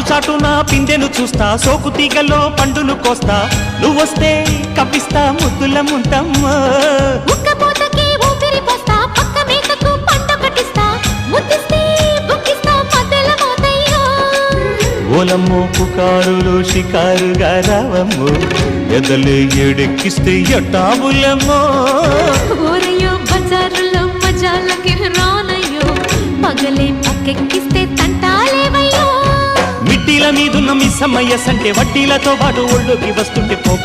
చాటున పిందెను చూస్తా సోకు తీగల్లో పండును కోస్తా. నువ్వొస్తే కప్పిస్తా ముద్దుల ముంతమ్మా ఓలమ్మో పుకారులు షికారుగా రావమ్మో. ఎదలే ఎడెక్కిస్తే ఎట్టాబులమ్మో ఊరయ్యో బజారులో మజాలకి రానయ్యో పగలే పక్కెక్కిస్తే తంటాలేవయ్యో మిట్టిల మీదున్న మిస్సమ్మయ్య సంటే వడ్డీలతో పాటు ఒళ్ళుకి వస్తుంటే పోగ